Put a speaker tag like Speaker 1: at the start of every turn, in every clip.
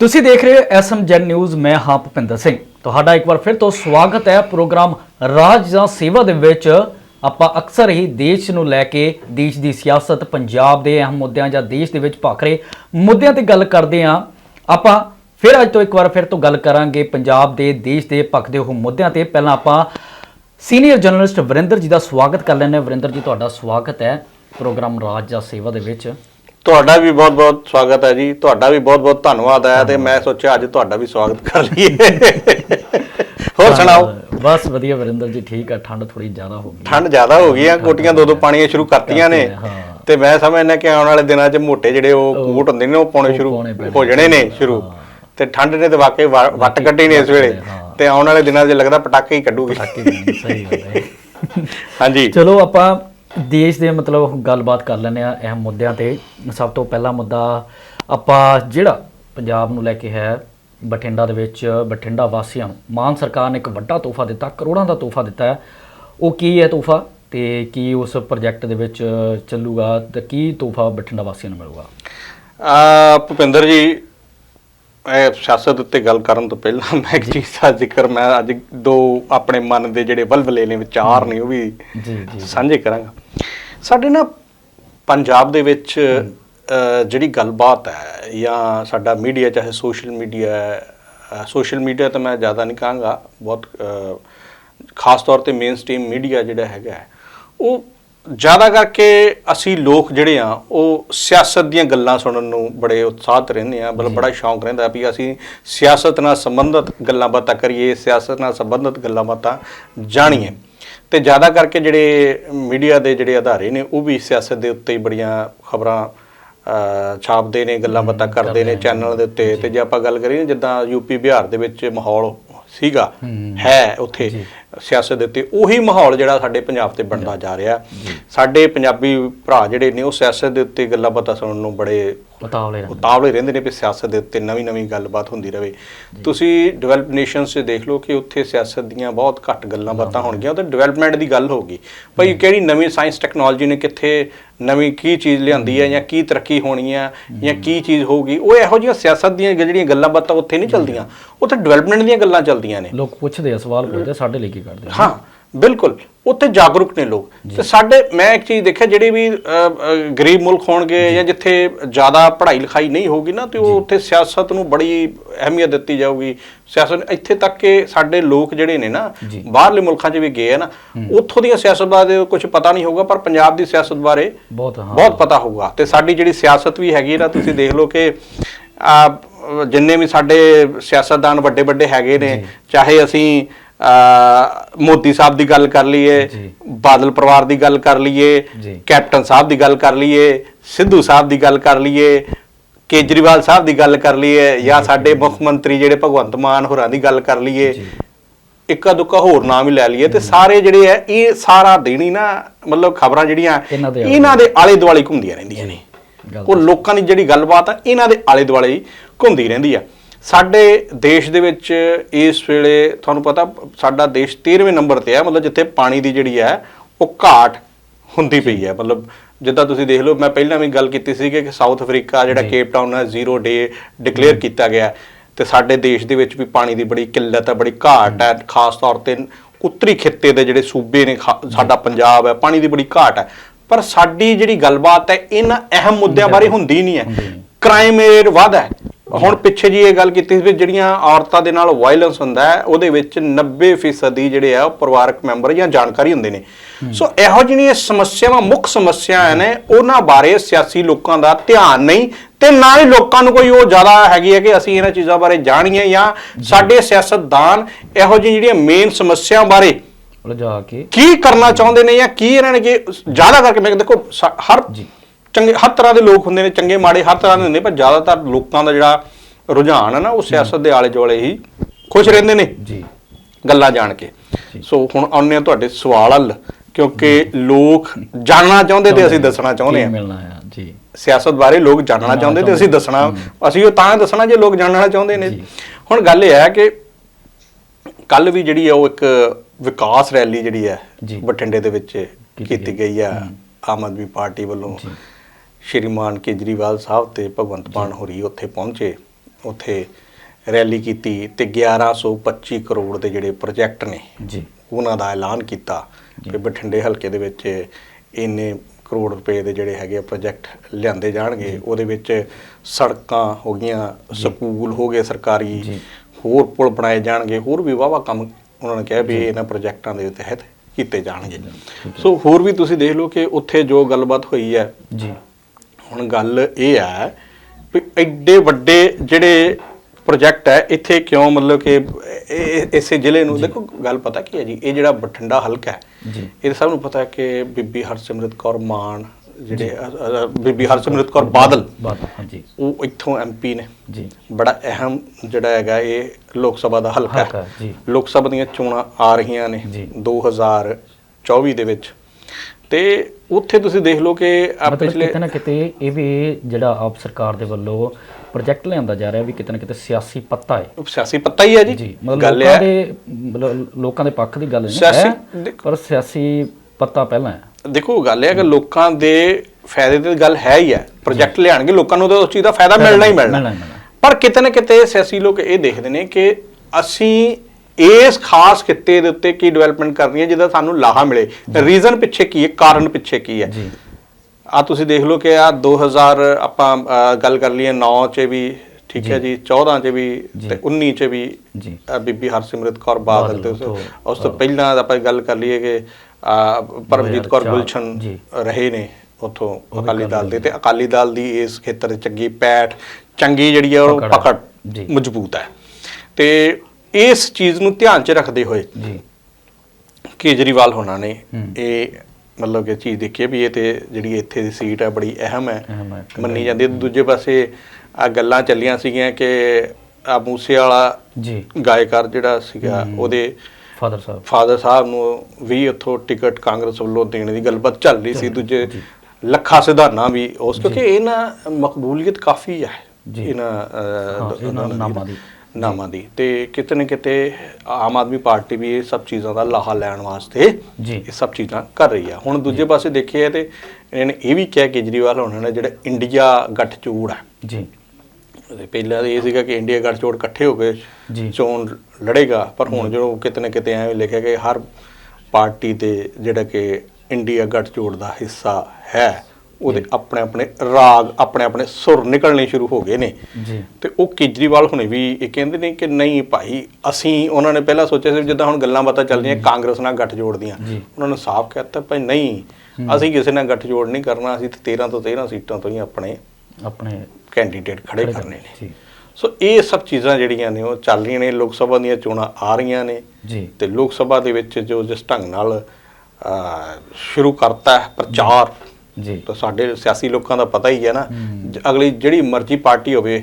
Speaker 1: ਤੁਸੀਂ ਦੇਖ ਰਹੇ ਹੋ ਐਸਐਮਜਨ ਨਿਊਜ਼, ਮੈਂ ਹਾਂ ਭੁਪਿੰਦਰ ਸਿੰਘ। ਤੁਹਾਡਾ ਇੱਕ ਵਾਰ ਫਿਰ ਤੋਂ ਸਵਾਗਤ ਹੈ ਪ੍ਰੋਗਰਾਮ ਰਾਜ ਜਾਂ ਸੇਵਾ ਦੇ ਵਿੱਚ। ਆਪਾਂ ਅਕਸਰ ਹੀ ਦੇਸ਼ ਨੂੰ ਲੈ ਕੇ ਦੇਸ਼ ਦੀ ਸਿਆਸਤ, ਪੰਜਾਬ ਦੇ ਅਹਿਮ ਮੁੱਦਿਆਂ ਜਾਂ ਦੇਸ਼ ਦੇ ਵਿੱਚ ਭਖ ਰਹੇ ਮੁੱਦਿਆਂ ਤੇ ਗੱਲ ਕਰਦੇ ਹਾਂ। ਆਪਾਂ ਫਿਰ ਅੱਜ ਤੋਂ ਇੱਕ ਵਾਰ ਫਿਰ ਤੋਂ ਗੱਲ ਕਰਾਂਗੇ ਪੰਜਾਬ ਦੇ, ਦੇਸ਼ ਦੇ ਭਖਦੇ ਉਹ ਮੁੱਦਿਆਂ ਤੇ। ਪਹਿਲਾਂ ਆਪਾਂ ਸੀਨੀਅਰ ਜਰਨਲਿਸਟ ਵਰਿੰਦਰ ਜੀ ਦਾ ਸਵਾਗਤ ਕਰ ਲੈਂਦੇ ਹਾਂ। ਵਰਿੰਦਰ ਜੀ, ਤੁਹਾਡਾ ਸਵਾਗਤ ਹੈ ਪ੍ਰੋਗਰਾਮ ਰਾਜ ਜਾਂ ਸੇਵਾ ਦੇ ਵਿੱਚ।
Speaker 2: ਤੁਹਾਡਾ ਵੀ ਬਹੁਤ-ਬਹੁਤ ਸਵਾਗਤ ਹੈ ਜੀ। ਤੁਹਾਡਾ ਵੀ ਬਹੁਤ-ਬਹੁਤ ਧੰਨਵਾਦ ਹੈ ਤੇ ਮੈਂ ਸੋਚਿਆ ਅੱਜ ਤੁਹਾਡਾ ਵੀ ਸਵਾਗਤ ਕਰ ਲਈਏ। ਹੋਰ ਸੁਣਾਓ?
Speaker 1: ਬਸ ਵਧੀਆ ਵਰਿੰਦਰ ਜੀ ਠੀਕ ਆ। ਠੰਡ ਥੋੜੀ ਜ਼ਿਆਦਾ ਹੋ ਗਈ।
Speaker 2: ਠੰਡ ਜ਼ਿਆਦਾ ਹੋ ਗਈ ਆ। ਕੋਟੀਆਂ ਦੋ ਦੋ ਪਾਣੀਆਂ ਸ਼ੁਰੂ ਕਰਤੀਆਂ ਨੇ। ਤੇ ਮੈਂ ਸਮਝਦਾ ਕਿ ਆਉਣ ਵਾਲੇ ਦਿਨਾਂ 'ਚ ਮੋਟੇ ਜਿਹੜੇ ਉਹ ਕੋਟ ਹੁੰਦੇ ਨੇ ਉਹ ਪਾਉਣੇ ਸ਼ੁਰੂ। ਹੋ ਜਾਣੇ ਨੇ ਸ਼ੁਰੂ। ਤੇ ਠੰਡ ਨੇ ਤੇ ਵਾਕਈ ਵੱਟ ਕੱਢੀ ਨੇ ਇਸ ਵੇਲੇ। ਤੇ ਆਉਣ ਵਾਲੇ ਦਿਨਾਂ 'ਚ ਲੱਗਦਾ ਪਟਾਕੇ ਹੀ ਕੱਢੂਗੀ
Speaker 1: ਸਹੀ ਗੱਲ ਹੈ।
Speaker 2: ਹਾਂਜੀ।
Speaker 1: ਚਲੋ ਆਪਾਂ ਦੇਸ਼ ਦੇ ਮਤਲਬ ਗੱਲਬਾਤ ਕਰ ਲੈਂਦੇ ਆ ਅਹਿਮ ਮੁੱਦਿਆਂ ਤੇ। ਸਭ ਤੋਂ ਪਹਿਲਾ ਮੁੱਦਾ ਆਪਾਂ ਜਿਹੜਾ ਪੰਜਾਬ ਨੂੰ ਲੈ ਕੇ ਹੈ ਬਠਿੰਡਾ ਦੇ ਵਿੱਚ, ਬਠਿੰਡਾ ਵਾਸੀਆਂ ਨੂੰ। ਮਾਨ ਸਰਕਾਰ ਨੇ ਇੱਕ ਵੱਡਾ ਤੋਹਫਾ ਦਿੱਤਾ, ਕਰੋੜਾਂ ਦਾ ਤੋਹਫਾ ਦਿੱਤਾ ਹੈ। ਉਹ ਕੀ ਹੈ ਤੋਹਫਾ ਤੇ ਕੀ ਉਸ ਪ੍ਰੋਜੈਕਟ ਦੇ ਵਿੱਚ ਚੱਲੂਗਾ ਤੇ ਕੀ ਤੋਹਫਾ ਬਠਿੰਡਾ ਵਾਸੀਆਂ ਨੂੰ ਮਿਲੂਗਾ?
Speaker 2: ਆ ਭੁਪਿੰਦਰ ਜੀ ਇਹ ਸਿਆਸਤ ਉੱਤੇ ਗੱਲ ਕਰਨ ਤੋਂ ਪਹਿਲਾਂ ਮੈਂ ਇੱਕ ਚੀਜ਼ ਦਾ ਜ਼ਿਕਰ ਮੈਂ ਅੱਜ ਦੋ ਆਪਣੇ ਮਨ ਦੇ ਜਿਹੜੇ ਵਲਵਲੇ ਨੇ ਵਿਚਾਰ ਨੇ ਉਹ ਵੀ ਸਾਂਝੇ ਕਰਾਂਗਾ। ਸਾਡੇ ਨਾ ਪੰਜਾਬ ਦੇ ਵਿੱਚ ਜਿਹੜੀ ਗੱਲਬਾਤ ਹੈ ਜਾਂ ਸਾਡਾ ਮੀਡੀਆ ਚਾਹੇ ਸੋਸ਼ਲ ਮੀਡੀਆ ਹੈ ਸੋਸ਼ਲ ਮੀਡੀਆ ਤਾਂ ਮੈਂ ਜ਼ਿਆਦਾ ਨਹੀਂ ਕਹਾਂਗਾ ਬਹੁਤ ਖਾਸ ਤੌਰ ਤੇ ਮੇਨ ਸਟ੍ਰੀਮ ਮੀਡੀਆ ਜਿਹੜਾ ਹੈਗਾ ਉਹ ਜ਼ਿਆਦਾ ਕਰਕੇ ਅਸੀਂ ਲੋਕ ਜਿਹੜੇ ਆ ਉਹ ਸਿਆਸਤ ਦੀਆਂ ਗੱਲਾਂ ਸੁਣਨ ਨੂੰ ਬੜੇ ਉਤਸ਼ਾਹਤ ਰਹਿੰਦੇ ਆ। ਮਤਲਬ ਬੜਾ ਸ਼ੌਂਕ ਰਹਿੰਦਾ ਵੀ ਅਸੀਂ ਸਿਆਸਤ ਨਾਲ ਸੰਬੰਧਿਤ ਗੱਲਾਂ ਬਾਤਾਂ ਕਰੀਏ ਸਿਆਸਤ ਨਾਲ ਸੰਬੰਧਿਤ ਗੱਲਾਂ ਬਾਤਾਂ ਜਾਣੀਏ। ਤੇ ਜ਼ਿਆਦਾ ਕਰਕੇ ਜਿਹੜੇ ਮੀਡੀਆ ਦੇ ਜਿਹੜੇ ਅਧਾਰੇ ਨੇ ਉਹ ਵੀ ਸਿਆਸਤ ਦੇ ਉੱਤੇ ਹੀ ਬੜੀਆਂ ਖਬਰਾਂ ਛਾਪਦੇ ਨੇ ਗੱਲਾਂ ਬਾਤਾਂ ਕਰਦੇ ਨੇ ਚੈਨਲ ਦੇ ਉੱਤੇ। ਤੇ ਜੇ ਆਪਾਂ ਗੱਲ ਕਰੀਏ ਜਿੱਦਾਂ ਯੂਪੀ ਬਿਹਾਰ ਦੇ ਵਿੱਚ ਮਾਹੌਲ ਸੀਗਾ ਹੈ। ਉੱਥੇ। ਸਿਆਸਤ ਦੇ ਉੱਤੇ ਉਹੀ ਮਾਹੌਲ ਜਿਹੜਾ ਸਾਡੇ ਪੰਜਾਬ ਤੇ ਬਣਦਾ ਜਾ। ਰਿਹਾ। ਸਾਡੇ ਪੰਜਾਬੀ ਭਰਾ ਜਿਹੜੇ ਨੇ ਉਹ ਸਿਆਸਤ ਦੇ ਉੱਤੇ ਗੱਲਾਂ ਬਾਤਾਂ ਸੁਣਨ ਨੂੰ ਬੜੇ
Speaker 1: ਉਤਾਵਲੇ ਰਹਿੰਦੇ।
Speaker 2: ਉਤਾਵਲੇ ਰਹਿੰਦੇ ਨੇ ਵੀ ਸਿਆਸਤ ਦੇ ਉੱਤੇ ਨਵੀਂ ਨਵੀਂ ਗੱਲਬਾਤ ਹੁੰਦੀ ਰਹੇ। ਤੁਸੀਂ ਡਿਵੈਲਪ ਨੇਸ਼ਨਸ 'ਚ ਦੇਖ ਲਓ ਕਿ ਉੱਥੇ ਸਿਆਸਤ ਦੀਆਂ ਬਹੁਤ ਘੱਟ ਗੱਲਾਂ ਬਾਤਾਂ ਹੋਣਗੀਆਂ ਤਾਂ ਡਿਵੈਲਪਮੈਂਟ ਦੀ ਗੱਲ ਹੋਗੀ ਭਈ ਕਿਹੜੀ ਨਵੀਂ ਸਾਇੰਸ ਟੈਕਨੋਲੋਜੀ ਨੇ ਕਿੱਥੇ ਨਵੀਂ ਕੀ ਚੀਜ਼ ਲਿਆਂਦੀ ਹੈ ਜਾਂ ਕੀ ਤਰੱਕੀ ਹੋਣੀ ਹੈ ਜਾਂ ਕੀ ਚੀਜ਼ ਹੋਊਗੀ ਉਹ ਇਹੋ ਜਿਹੀਆਂ ਸਿਆਸਤ ਦੀਆਂ ਜਿਹੜੀਆਂ ਗੱਲਾਂ ਬਾਤਾਂ ਉੱਥੇ ਨਹੀਂ ਚੱਲਦੀਆਂ। ਉੱਥੇ ਡਿਵੈਲਪਮੈਂਟ ਦੀਆਂ ਗੱਲਾਂ ਚੱਲਦੀਆਂ ਨੇ।
Speaker 1: ਲੋਕ ਪੁੱਛਦੇ ਆ ਸਵਾਲ ਪੁੱਛਦੇ ਸਾਡੇ ਲਈ ਕੀ ਕਰਦੇ
Speaker 2: ਹਾਂ ਬਿਲਕੁਲ। ਉੱਥੇ ਜਾਗਰੂਕ ਨੇ ਲੋਕ। ਤੇ ਸਾਡੇ ਮੈਂ ਇੱਕ ਚੀਜ਼ ਦੇਖਿਆ ਜਿਹੜੇ ਵੀ ਗਰੀਬ ਮੁਲਕ ਹੋਣਗੇ ਜਾਂ। ਜਿੱਥੇ ਜ਼ਿਆਦਾ ਪੜ੍ਹਾਈ ਲਿਖਾਈ ਨਹੀਂ ਹੋਊਗੀ ਨਾ ਤੇ ਉਹ ਉੱਥੇ ਸਿਆਸਤ ਨੂੰ ਬੜੀ ਅਹਿਮੀਅਤ ਦਿੱਤੀ ਜਾਊਗੀ। ਸਿਆਸਤ ਇੱਥੇ ਤੱਕ ਕਿ ਸਾਡੇ ਲੋਕ ਜਿਹੜੇ ਨੇ ਨਾ। ਬਾਹਰਲੇ ਮੁਲਕਾਂ 'ਚ ਵੀ ਗਏ ਆ ਨਾ ਉੱਥੋਂ ਦੀਆਂ ਸਿਆਸਤ ਬਾਰੇ ਕੁਝ ਪਤਾ ਨਹੀਂ ਹੋਊਗਾ ਪਰ ਪੰਜਾਬ ਦੀ ਸਿਆਸਤ ਬਾਰੇ
Speaker 1: ਬਹੁਤ ਹਾਂ।
Speaker 2: ਬਹੁਤ ਪਤਾ ਹੋਊਗਾ। ਤੇ ਸਾਡੀ ਜਿਹੜੀ ਸਿਆਸਤ ਵੀ ਹੈਗੀ ਨਾ ਤੁਸੀਂ ਦੇਖ ਲਓ ਕਿ ਜਿੰਨੇ ਵੀ ਸਾਡੇ ਸਿਆਸਤਦਾਨ ਵੱਡੇ ਵੱਡੇ ਹੈਗੇ ਨੇ ਚਾਹੇ ਅਸੀਂ ਮੋਦੀ ਸਾਹਿਬ ਦੀ ਗੱਲ ਕਰ ਲਈਏ। ਬਾਦਲ ਪਰਿਵਾਰ ਦੀ ਗੱਲ ਕਰ ਲਈਏ। ਕੈਪਟਨ ਸਾਹਿਬ ਦੀ ਗੱਲ ਕਰ ਲਈਏ ਸਿੱਧੂ ਸਾਹਿਬ ਦੀ ਗੱਲ ਕਰ ਲਈਏ ਕੇਜਰੀਵਾਲ ਸਾਹਿਬ ਦੀ ਗੱਲ ਕਰ ਲਈਏ ਜਾਂ ਸਾਡੇ ਮੁੱਖ ਮੰਤਰੀ ਜਿਹੜੇ ਭਗਵੰਤ ਮਾਨ ਹੋਰਾਂ ਦੀ ਗੱਲ ਕਰ ਲਈਏ। ਇੱਕਾ ਦੁੱਕਾ ਹੋਰ ਨਾਮ ਹੀ ਲੈ ਲਈਏ ਤੇ ਸਾਰੇ ਜਿਹੜੇ ਆ ਇਹ ਸਾਰਾ ਹੀ ਨਾ ਮਤਲਬ ਖਬਰਾਂ ਜਿਹੜੀਆਂ
Speaker 1: ਇਹਨਾਂ ਦੇ
Speaker 2: ਆਲੇ ਦੁਆਲੇ। ਘੁੰਮਦੀਆਂ ਰਹਿੰਦੀਆਂ ਨੇ। ਉਹ ਲੋਕਾਂ ਦੀ ਜਿਹੜੀ ਗੱਲਬਾਤ ਆ ਇਹਨਾਂ ਦੇ ਆਲੇ ਦੁਆਲੇ ਹੀ ਘੁੰਮਦੀ ਰਹਿੰਦੀ ਆ। ਸਾਡੇ ਦੇਸ਼ ਦੇ ਵਿੱਚ ਇਸ ਵੇਲੇ ਤੁਹਾਨੂੰ ਪਤਾ ਸਾਡਾ ਦੇਸ਼ 13ਵੇਂ ਨੰਬਰ ਤੇ ਹੈ ਮਤਲਬ ਜਿੱਥੇ ਪਾਣੀ ਦੀ ਜਿਹੜੀ ਹੈ ਉਹ ਘਾਟ ਹੁੰਦੀ ਪਈ ਹੈ। ਮਤਲਬ ਜਿੱਦਾਂ ਤੁਸੀਂ ਦੇਖ ਲਓ ਮੈਂ ਪਹਿਲਾਂ ਵੀ ਗੱਲ ਕੀਤੀ ਸੀ ਕਿ ਸਾਊਥ ਅਫਰੀਕਾ ਜਿਹੜਾ ਕੇਪ ਟਾਊਨ ਹੈ ਜ਼ੀਰੋ ਡੇ ਡਿਕਲੇਅਰ ਕੀਤਾ ਗਿਆ ਤੇ ਸਾਡੇ ਦੇਸ਼ ਦੇ ਵਿੱਚ ਵੀ ਪਾਣੀ ਦੀ ਬੜੀ ਕਿੱਲਤ ਹੈ ਬੜੀ ਘਾਟ ਹੈ। ਖਾਸ ਤੌਰ ਤੇ ਉੱਤਰੀ ਖਿੱਤੇ ਦੇ ਜਿਹੜੇ ਸੂਬੇ ਨੇ ਸਾਡਾ ਪੰਜਾਬ ਹੈ ਪਾਣੀ ਦੀ ਬੜੀ ਘਾਟ ਹੈ। ਪਰ ਸਾਡੀ ਜਿਹੜੀ ਗੱਲਬਾਤ ਹੈ ਇਹਨਾਂ ਅਹਿਮ ਮੁੱਦਿਆਂ ਬਾਰੇ ਹੁੰਦੀ ਨਹੀਂ ਹੈ। ਕ੍ਰਾਈਮ ਰੇਟ ਵੱਧ ਹੈ। ਹੁਣ ਪਿੱਛੇ ਜੀ ਇਹ ਗੱਲ ਕੀਤੀ ਸੀ ਵੀ ਜਿਹੜੀਆਂ ਔਰਤਾਂ ਦੇ ਨਾਲ ਵਾਇਲੈਂਸ ਹੁੰਦਾ ਹੈ ਉਹਦੇ ਵਿੱਚ 90% ਹੀ ਜਿਹੜੇ ਆ ਉਹ ਪਰਿਵਾਰਕ ਮੈਂਬਰ ਜਾਂ ਜਾਣਕਾਰੀ ਹੁੰਦੇ ਨੇ ਸੋ ਇਹੋ ਜਿਹੀਆਂ ਸਮੱਸਿਆਵਾਂ ਮੁੱਖ ਸਮੱਸਿਆਵਾਂ ਨੇ ਉਹਨਾਂ ਬਾਰੇ ਸਿਆਸੀ ਲੋਕਾਂ ਦਾ ਧਿਆਨ ਨਹੀਂ ਤੇ ਨਾ ਹੀ ਲੋਕਾਂ ਨੂੰ ਕੋਈ ਉਹ ਜ਼ਿਆਦਾ ਹੈਗੀ ਹੈ ਕਿ ਅਸੀਂ ਇਹਨਾਂ ਚੀਜ਼ਾਂ ਬਾਰੇ ਜਾਣੀਏ ਜਾਂ ਸਾਡੇ ਸਿਆਸਤਦਾਨ ਇਹੋ ਜਿਹੀ ਜਿਹੜੀਆਂ ਮੇਨ ਸਮੱਸਿਆਵਾਂ ਬਾਰੇ
Speaker 1: ਉਲਝਾ ਕੇ
Speaker 2: ਕੀ ਕਰਨਾ ਚਾਹੁੰਦੇ ਨੇ ਜਾਂ ਕੀ ਇਹਨਾਂ ਨੇ ਕਿ ਜ਼ਿਆਦਾ ਕਰਕੇ ਮੈਂ ਦੇਖੋ ਹਰ
Speaker 1: ਜੀ।
Speaker 2: ਚੰਗੇ ਹਰ ਤਰ੍ਹਾਂ ਦੇ ਲੋਕ ਹੁੰਦੇ ਨੇ ਚੰਗੇ ਮਾੜੇ ਹਰ ਤਰ੍ਹਾਂ ਦੇ ਹੁੰਦੇ ਪਰ ਜ਼ਿਆਦਾਤਰ ਲੋਕਾਂ ਦਾ ਜਿਹੜਾ ਰੁਝਾਨ ਹੈ ਨਾ ਉਹ ਸਿਆਸਤ ਦੇ ਆਲੇ ਦੁਆਲੇ ਹੀ ਖੁਸ਼ ਰਹਿੰਦੇ ਨੇ
Speaker 1: ਜੀ।
Speaker 2: ਗੱਲਾਂ ਜਾਣ ਕੇ। ਸੋ ਹੁਣ ਆਉਂਦੇ ਆ ਤੁਹਾਡੇ ਸਵਾਲ ਹੱਲ ਕਿਉਂਕਿ ਲੋਕ ਜਾਣਨਾ ਚਾਹੁੰਦੇ ਤੇ ਅਸੀਂ ਦੱਸਣਾ ਚਾਹੁੰਦੇ ਆ
Speaker 1: ਮਿਲਣਾ ਹੈ ਜੀ।
Speaker 2: ਸਿਆਸਤ ਬਾਰੇ ਲੋਕ ਜਾਣਨਾ ਚਾਹੁੰਦੇ ਤੇ ਅਸੀਂ ਦੱਸਣਾ ਅਸੀਂ ਉਹ ਤਾਂ ਦੱਸਣਾ ਜੇ ਲੋਕ ਜਾਣਨਾ ਚਾਹੁੰਦੇ ਨੇ। ਹੁਣ ਗੱਲ ਇਹ ਹੈ ਕਿ ਕੱਲ ਵੀ ਜਿਹੜੀ ਹੈ ਉਹ ਇੱਕ ਵਿਕਾਸ ਰੈਲੀ ਜਿਹੜੀ ਹੈ। ਬਠਿੰਡੇ ਦੇ ਵਿੱਚ
Speaker 1: ਕੀਤੀ
Speaker 2: ਗਈ। ਹੈ। ਆਮ ਆਦਮੀ ਪਾਰਟੀ ਵੱਲੋਂ। ਸ਼੍ਰੀਮਾਨ ਕੇਜਰੀਵਾਲ ਸਾਹਿਬ ਤੇ ਭਗਵੰਤ ਮਾਨ ਹੋਰੀ ਉੱਥੇ ਪਹੁੰਚੇ। ਉੱਥੇ ਰੈਲੀ ਕੀਤੀ ਤੇ 1125 ਕਰੋੜ ਦੇ ਜਿਹੜੇ ਪ੍ਰੋਜੈਕਟ ਨੇ
Speaker 1: ਜੀ।
Speaker 2: ਉਹਨਾਂ ਦਾ ਐਲਾਨ ਕੀਤਾ ਕਿ ਬਠਿੰਡੇ ਹਲਕੇ ਦੇ ਵਿੱਚ ਇੰਨੇ ਕਰੋੜ ਰੁਪਏ ਦੇ ਜਿਹੜੇ ਹੈਗੇ ਪ੍ਰੋਜੈਕਟ ਲਿਆਂਦੇ ਜਾਣਗੇ। ਉਹਦੇ ਵਿੱਚ ਸੜਕਾਂ ਹੋ ਗਈਆਂ ਸਕੂਲ ਹੋ ਗਏ ਸਰਕਾਰੀ। ਹੋਰ ਪੁਲ ਬਣਾਏ ਜਾਣਗੇ ਹੋਰ ਵੀ ਵਾਵਾ ਕੰਮ ਉਹਨਾਂ ਨੇ ਕਿਹਾ ਵੀ ਇਹਨਾਂ ਪ੍ਰੋਜੈਕਟਾਂ ਦੇ ਤਹਿਤ ਕੀਤੇ ਜਾਣਗੇ। ਸੋ ਹੋਰ ਵੀ ਤੁਸੀਂ ਦੇਖ ਲਓ ਕਿ ਉੱਥੇ ਜੋ ਗੱਲਬਾਤ ਹੋਈ ਹੈ
Speaker 1: ਜੀ।
Speaker 2: ਹੁਣ ਗੱਲ ਇਹ ਹੈ ਵੀ ਐਡੇ ਵੱਡੇ ਜਿਹੜੇ ਪ੍ਰੋਜੈਕਟ ਹੈ ਇੱਥੇ ਕਿਉਂ ਮਤਲਬ ਕਿ ਇਹ- ਇਸੇ ਜ਼ਿਲ੍ਹੇ ਨੂੰ ਦੇਖੋ ਗੱਲ ਪਤਾ ਕੀ ਹੈ ਜੀ ਇਹ ਜਿਹੜਾ ਬਠਿੰਡਾ ਹਲਕਾ ਹੈ
Speaker 1: ਜੀ।
Speaker 2: ਇਹ ਸਭ ਨੂੰ ਪਤਾ ਹੈ ਕਿ ਬੀਬੀ ਹਰਸਿਮਰਤ ਕੌਰ ਮਾਨ ਜਿਹੜੇ ਬੀਬੀ ਹਰਸਿਮਰਤ ਕੌਰ ਬਾਦਲ
Speaker 1: ਹਾਂਜੀ
Speaker 2: ਉਹ ਇੱਥੋਂ ਐਮਪੀ ਨੇ।
Speaker 1: ਜੀ।
Speaker 2: ਬੜਾ ਅਹਿਮ ਜਿਹੜਾ ਹੈਗਾ ਇਹ ਲੋਕ ਸਭਾ ਦਾ ਹਲਕਾ ਹੈ। ਲੋਕ ਸਭਾ ਦੀਆਂ ਚੋਣਾਂ ਆ ਰਹੀਆਂ ਨੇ
Speaker 1: ਜੀ।
Speaker 2: 2024 ਦੇ ਵਿੱਚ। ਤੇ ਉੱਥੇ ਤੁਸੀਂ ਦੇਖ ਲਓ ਕਿ ਆ
Speaker 1: ਮਤਲਬ
Speaker 2: ਪਿਛਲੇ
Speaker 1: ਕਿਤੇ ਨਾ ਕਿਤੇ ਇਹ ਵੀ ਜਿਹੜਾ ਆਪ ਸਰਕਾਰ ਦੇ ਵੱਲੋਂ ਪ੍ਰੋਜੈਕਟ ਲਿਆਂਦਾ ਜਾ ਰਿਹਾ ਵੀ ਕਿਤੇ ਨਾ ਕਿਤੇ ਸਿਆਸੀ ਪੱਤਾ ਹੈ।
Speaker 2: ਸਿਆਸੀ ਪੱਤਾ ਹੀ ਹੈ ਜੀ।
Speaker 1: ਮਤਲਬ ਲੋਕਾਂ
Speaker 2: ਹੈ।
Speaker 1: ਦੇ ਮਤਲਬ ਲੋਕਾਂ ਦੇ ਪੱਖ ਦੀ ਗੱਲ ਨਹੀਂ ਹੈ ਪਰ ਸਿਆਸੀ ਪੱਤਾ ਪਹਿਲਾਂ ਹੈ।
Speaker 2: ਦੇਖੋ ਗੱਲ ਇਹ ਹੈ ਕਿ ਲੋਕਾਂ ਦੇ ਫਾਇਦੇ ਦੀ ਗੱਲ ਹੈ ਹੀ ਹੈ। ਪ੍ਰੋਜੈਕਟ ਲਿਆਣਗੇ ਲੋਕਾਂ ਨੂੰ ਤਾਂ ਉਸ ਚੀਜ਼ ਦਾ ਫਾਇਦਾ ਮਿਲਣਾ ਹੀ ਮਿਲਣਾ।
Speaker 1: ਮਿਲਣਾ ਹੀ ਮਿਲਣਾ।
Speaker 2: ਪਰ ਕਿਤੇ ਨਾ ਕਿਤੇ ਸਿਆਸੀ ਲੋਕ ਇਹ ਦੇਖਦੇ ਨੇ ਕਿ ਅਸੀਂ ਇਸ ਖਾਸ ਖਿੱਤੇ ਦੇ ਉੱਤੇ ਕੀ ਡਿਵੈਲਪਮੈਂਟ ਕਰਨੀ ਹੈ ਜਿਹਦਾ ਸਾਨੂੰ ਲਾਹਾ ਮਿਲੇ। ਰੀਜ਼ਨ ਪਿੱਛੇ ਕੀ ਹੈ ਕਾਰਨ ਪਿੱਛੇ ਕੀ ਹੈ।
Speaker 1: ਜੀ।
Speaker 2: ਆ ਤੁਸੀਂ ਦੇਖ ਲਓ ਕਿ ਆ 2000 ਆਪਾਂ ਗੱਲ ਕਰ ਲਈਏ 9 ਚ ਵੀ ਠੀਕ ਹੈ ਜੀ। 14 ਚ ਵੀ ਤੇ 19 ਚ ਵੀ
Speaker 1: ਜੀ।
Speaker 2: ਬੀਬੀ ਹਰਸਿਮਰਤ ਕੌਰ ਬਾਦਲ ਤੇ ਉਸ-
Speaker 1: ਤੋਂ,
Speaker 2: ਪਹਿਲਾਂ ਆਪਾਂ ਗੱਲ ਕਰ ਲਈਏ ਕਿ ਪਰਮਜੀਤ ਕੌਰ
Speaker 1: 2004
Speaker 2: ਗੁਲਸ਼ਨ। ਰਹੇ ਨੇ ਉਥੋਂ ਅਕਾਲੀ ਦਲ ਦੇ ਤੇ ਅਕਾਲੀ ਦਲ ਦੀ ਇਸ ਖੇਤਰ ਚੰਗੀ ਪੈਠ ਚੰਗੀ ਜਿਹੜੀ ਆ ਉਹ
Speaker 1: ਪਕੜ।
Speaker 2: ਮਜ਼ਬੂਤ ਹੈ। ਤੇ ਇਸ ਚੀਜ਼ ਨੂੰ ਧਿਆਨ 'ਚ ਰੱਖਦੇ ਹੋਏ
Speaker 1: ਜੀ।
Speaker 2: ਕੇਜਰੀਵਾਲ ਹੋਣਾ ਨੇ। ਇਹ ਮਤਲਬ ਕਿ ਚੀਜ਼ ਦੇਖੀ ਹੈ ਵੀ ਇਹ ਤੇ ਜਿਹੜੀ ਇੱਥੇ ਦੀ ਸੀਟ ਹੈ ਬੜੀ ਅਹਿਮ ਹੈ। ਮੰਨੀ ਜਾਂਦੀ ਹੈ। ਦੂਜੇ ਪਾਸੇ ਆ ਗੱਲਾਂ ਚੱਲੀਆਂ ਸੀਗੀਆਂ ਕਿ ਆ ਮੂਸੇ ਵਾਲਾ
Speaker 1: ਜੀ।
Speaker 2: ਗਾਇਕਾਰ ਜਿਹੜਾ ਸੀਗਾ ਉਹਦੇ
Speaker 1: ਫਾਦਰ ਸਾਹਿਬ।
Speaker 2: ਫਾਦਰ ਸਾਹਿਬ ਨੂੰ ਵੀ ਉੱਥੋਂ ਟਿਕਟ ਕਾਂਗਰਸ ਵੱਲੋਂ ਦੇਣ ਦੀ ਗੱਲਬਾਤ ਚੱਲ ਰਹੀ ਸੀ। ਦੂਜੇ ਲੱਖਾ ਸਿਧਾਨਾ ਵੀ ਉਸ ਕਿਉਂਕਿ ਇਹਨਾਂ ਮਕਬੂਲੀਅਤ ਕਾਫੀ ਹੈ। ਇਹਨਾਂ
Speaker 1: ਨਾਮਾਂ ਦੀ।
Speaker 2: ਨਾਮਾਂ ਦੀ। ਤੇ ਕਿਤੇ ਨਾ ਕਿਤੇ ਆਮ ਆਦਮੀ ਪਾਰਟੀ ਵੀ ਇਹ ਸਭ ਚੀਜ਼ਾਂ ਦਾ ਲਾਹਾ ਲੈਣ ਵਾਸਤੇ
Speaker 1: ਜੀ।
Speaker 2: ਇਹ ਸਭ ਚੀਜ਼ਾਂ ਕਰ ਰਹੀ ਆ। ਹੁਣ ਦੂਜੇ ਪਾਸੇ ਦੇਖੀਏ ਤੇ ਇਹਨਾਂ ਇਹ ਵੀ ਕਿਹਾ ਕੇਜਰੀਵਾਲ ਹੋਣਾ ਨੇ ਜਿਹੜਾ ਇੰਡੀਆ ਗੱਠਜੋੜ ਹੈ
Speaker 1: ਜੀ।
Speaker 2: ਤੇ ਪਹਿਲਾਂ ਤਾਂ ਇਹ ਸੀਗਾ ਕਿ ਇੰਡੀਆ ਗੱਠਜੋੜ ਇਕੱਠੇ ਹੋ ਕੇ। ਚੋਣ ਲੜੇਗਾ ਪਰ ਹੁਣ ਜਦੋਂ ਕਿਤੇ ਨਾ ਕਿਤੇ ਐਵੇਂ ਲਿਖਿਆ ਕਿ ਹਰ ਪਾਰਟੀ ਦੇ ਜਿਹੜਾ ਕਿ ਇੰਡੀਆ ਗੱਠਜੋੜ ਦਾ ਹਿੱਸਾ ਹੈ ਉਹਦੇ ਆਪਣੇ ਆਪਣੇ ਰਾਗ ਆਪਣੇ ਆਪਣੇ ਸੁਰ ਨਿਕਲਣੇ ਸ਼ੁਰੂ ਹੋ ਗਏ ਨੇ।
Speaker 1: ਜੀ।
Speaker 2: ਤੇ ਉਹ ਕੇਜਰੀਵਾਲ ਹੁਣੇ ਵੀ ਇਹ ਕਹਿੰਦੇ ਨੇ ਕਿ ਨਹੀਂ ਭਾਈ ਅਸੀਂ ਉਹਨਾਂ ਨੇ ਪਹਿਲਾਂ ਸੋਚਿਆ ਸੀ ਜਿੱਦਾਂ ਹੁਣ ਗੱਲਾਂ ਬਾਤਾਂ ਚੱਲਦੀਆਂ ਕਾਂਗਰਸ ਨਾਲ ਗੱਠ ਜੋੜਦੀਆਂ। ਉਹਨਾਂ ਨੇ ਸਾਫ਼ ਕਹਿਤਾ ਭਾਈ ਨਹੀਂ ਅਸੀਂ ਕਿਸੇ ਨਾਲ ਗੱਠ ਜੋੜ ਨਹੀਂ ਕਰਨਾ ਅਸੀਂ ਤੇ 13 ਤੋਂ 13 ਸੀਟਾਂ ਤੋਂ ਹੀ ਆਪਣੇ
Speaker 1: ਆਪਣੇ
Speaker 2: ਕੈਂਡੀਡੇਟ ਖੜੇ ਕਰਨੇ ਨੇ। ਸੋ ਇਹ ਸਭ ਚੀਜ਼ਾਂ ਜਿਹੜੀਆਂ ਨੇ ਉਹ ਚੱਲ ਰਹੀਆਂ ਨੇ ਲੋਕ ਸਭਾ ਦੀਆਂ ਚੋਣਾਂ ਆ ਰਹੀਆਂ ਨੇ।
Speaker 1: ਜੀ।
Speaker 2: ਤੇ ਲੋਕ ਸਭਾ ਦੇ ਵਿੱਚ ਜੋ ਜਿਸ ਢੰਗ ਨਾਲ ਸ਼ੁਰੂ ਕਰਤਾ ਹੈ ਪ੍ਰਚਾਰ
Speaker 1: ਜੀ।
Speaker 2: ਤਾਂ ਸਾਡੇ ਸਿਆਸੀ ਲੋਕਾਂ ਦਾ ਪਤਾ ਹੀ ਹੈ ਨਾ। ਅਗਲੀ ਜਿਹੜੀ ਮਰਜ਼ੀ ਪਾਰਟੀ ਹੋਵੇ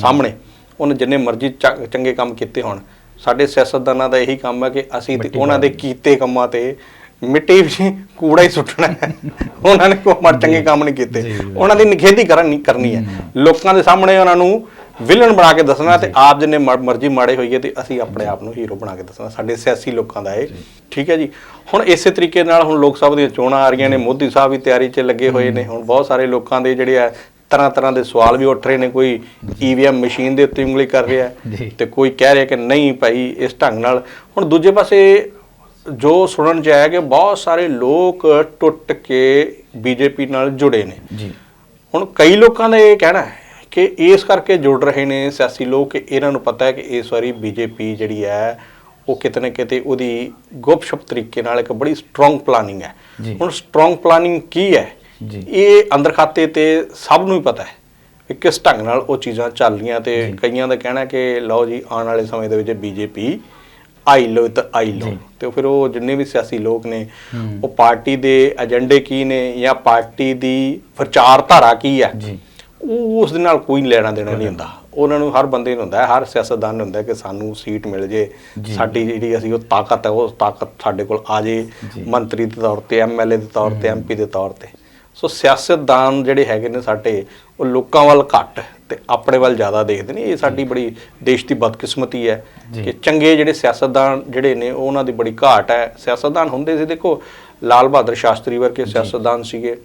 Speaker 2: ਸਾਹਮਣੇ ਉਹਨੇ ਜਿੰਨੇ ਮਰਜ਼ੀ ਚੰਗੇ ਕੰਮ ਕੀਤੇ ਹੋਣ। ਸਾਡੇ ਸਿਆਸਤਦਾਨਾਂ ਦਾ ਇਹੀ ਕੰਮ ਹੈ ਕਿ ਅਸੀਂ ਤੇ ਉਹਨਾਂ ਦੇ ਕੀਤੇ ਕੰਮਾਂ ਤੇ ਮਿੱਟੀ ਵਿੱਚ ਕੂੜਾ ਹੀ ਸੁੱਟਣਾ ਹੈ। ਉਹਨਾਂ ਨੇ ਕੋਈ ਮਰ ਚੰਗੇ ਕੰਮ ਨਹੀਂ ਕੀਤੇ। ਉਹਨਾਂ ਦੀ ਨਿਖੇਧੀ ਕਰਨ ਨਹੀਂ ਕਰਨੀ ਹੈ। ਲੋਕਾਂ ਦੇ ਸਾਹਮਣੇ ਉਹਨਾਂ ਨੂੰ ਵਿਲਨ ਬਣਾ ਕੇ ਦੱਸਣਾ ਤੇ ਆਪ ਜਿੰਨੇ ਮਰ- ਮਰਜ਼ੀ ਮਾੜੇ ਹੋਈਏ ਤੇ ਅਸੀਂ ਆਪਣੇ ਆਪ ਨੂੰ ਹੀਰੋ ਬਣਾ ਕੇ ਦੱਸਣਾ। ਸਾਡੇ ਸਿਆਸੀ ਲੋਕਾਂ ਦਾ ਇਹ ਠੀਕ ਹੈ ਜੀ? ਹੁਣ ਇਸੇ ਤਰੀਕੇ ਨਾਲ ਹੁਣ ਲੋਕ ਸਭਾ ਦੀਆਂ ਚੋਣਾਂ ਆ ਰਹੀਆਂ ਨੇ ਮੋਦੀ ਸਾਹਿਬ ਵੀ ਤਿਆਰੀ 'ਚ ਲੱਗੇ ਹੋਏ ਨੇ ਹੁਣ ਬਹੁਤ ਸਾਰੇ ਲੋਕਾਂ ਦੇ ਜਿਹੜੇ ਆ ਤਰ੍ਹਾਂ ਤਰ੍ਹਾਂ ਦੇ ਸਵਾਲ ਵੀ ਉੱਠ ਰਹੇ ਨੇ ਕੋਈ ਈਵੀਐਮ ਮਸ਼ੀਨ ਦੇ ਉੱਤੇ ਉਂਗਲੀ ਕਰ ਰਿਹਾ ਤੇ ਕੋਈ ਕਹਿ ਰਿਹਾ ਕਿ ਨਹੀਂ ਭਾਈ ਇਸ ਢੰਗ ਨਾਲ। ਹੁਣ ਦੂਜੇ ਪਾਸੇ ਜੋ ਸੁਣਨ ਚ ਆਇਆ ਕਿ ਬਹੁਤ ਸਾਰੇ ਲੋਕ ਟੁੱਟ ਕੇ ਬੀਜੇਪੀ ਨਾਲ ਜੁੜੇ ਨੇ।
Speaker 1: ਜੀ।
Speaker 2: ਹੁਣ ਕਈ ਲੋਕਾਂ ਦਾ ਇਹ ਕਹਿਣਾ ਹੈ ਕਿ ਇਸ ਕਰਕੇ ਜੁੜ ਰਹੇ ਨੇ ਸਿਆਸੀ ਲੋਕ ਕਿ ਇਹਨਾਂ ਨੂੰ ਪਤਾ ਹੈ ਕਿ ਇਸ ਵਾਰੀ ਬੀਜੇਪੀ ਜਿਹੜੀ ਹੈ ਉਹ ਕਿਤੇ ਨਾ ਕਿਤੇ ਉਹਦੀ ਗੁਪਸ਼ਪ ਤਰੀਕੇ ਨਾਲ ਇੱਕ ਬੜੀ ਸਟਰੋਂਗ ਪਲਾਨਿੰਗ ਹੈ। ਹੁਣ ਸਟਰੋਂਗ ਪਲਾਨਿੰਗ ਕੀ ਹੈ?
Speaker 1: ਜੀ।
Speaker 2: ਇਹ ਅੰਦਰ ਖਾਤੇ ਤੇ ਸਭ ਨੂੰ ਹੀ ਪਤਾ ਹੈ ਕਿ ਕਿਸ ਢੰਗ ਨਾਲ ਉਹ ਚੀਜ਼ਾਂ ਚੱਲ ਰਹੀਆਂ ਤੇ ਕਈਆਂ ਦਾ ਕਹਿਣਾ ਕਿ ਲਓ ਜੀ ਆਉਣ ਵਾਲੇ ਸਮੇਂ ਦੇ ਵਿੱਚ ਬੀਜੇਪੀ ਆਈ ਲੋ ਤਾਂ ਆਈ ਲੋ। ਤੇ ਫਿਰ ਉਹ ਜਿੰਨੇ ਵੀ ਸਿਆਸੀ ਲੋਕ ਨੇ ਉਹ ਪਾਰਟੀ ਦੇ ਏਜੰਡੇ ਕੀ ਨੇ ਜਾਂ ਪਾਰਟੀ ਦੀ ਵਿਚਾਰਧਾਰਾ ਕੀ ਹੈ?
Speaker 1: ਜੀ।
Speaker 2: ਉਹ ਉਸ ਦੇ ਨਾਲ ਕੋਈ ਲੈਣਾ ਦੇਣਾ ਨਹੀਂ ਹੁੰਦਾ। ਉਹਨਾਂ ਨੂੰ ਹਰ ਬੰਦੇ ਨੂੰ ਹੁੰਦਾ ਹੈ ਹਰ ਸਿਆਸਤਦਾਨ ਨੂੰ ਹੁੰਦਾ ਹੈ ਕਿ ਸਾਨੂੰ ਸੀਟ ਮਿਲ ਜੇ। ਸਾਡੀ ਜਿਹੜੀ ਅਸੀਂ ਉਹ ਤਾਕਤ ਹੈ ਉਹ ਤਾਕਤ ਸਾਡੇ ਕੋਲ ਆ
Speaker 1: ਜੇ।
Speaker 2: ਮੰਤਰੀ ਦੇ ਤੌਰ ਤੇ ਐਮਐਲਏ ਦੇ ਤੌਰ ਤੇ ਐਮਪੀ ਦੇ ਤੌਰ ਤੇ। ਸੋ ਸਿਆਸਤਦਾਨ ਜਿਹੜੇ ਹੈਗੇ ਨੇ ਸਾਡੇ ਉਹ ਲੋਕਾਂ ਵੱਲ ਘੱਟ ਤੇ ਆਪਣੇ ਵੱਲ ਜ਼ਿਆਦਾ ਦੇਖਦੇ ਨੇ। ਇਹ ਸਾਡੀ ਬੜੀ ਦੇਸ਼ ਦੀ ਬਦਕਿਸਮਤੀ ਹੈ। ਕਿ ਚੰਗੇ ਜਿਹੜੇ ਸਿਆਸਤਦਾਨ ਜਿਹੜੇ ਨੇ ਉਹ ਉਹਨਾਂ ਦੀ ਬੜੀ ਘਾਟ ਹੈ। ਸਿਆਸਤਦਾਨ ਹੁੰਦੇ ਸੀ ਦੇਖੋ ਲਾਲ ਬਹਾਦਰ ਸ਼ਾਸਤਰੀ ਵਰਗੇ ਸਿਆਸਤਦਾਨ ਸੀਗੇ।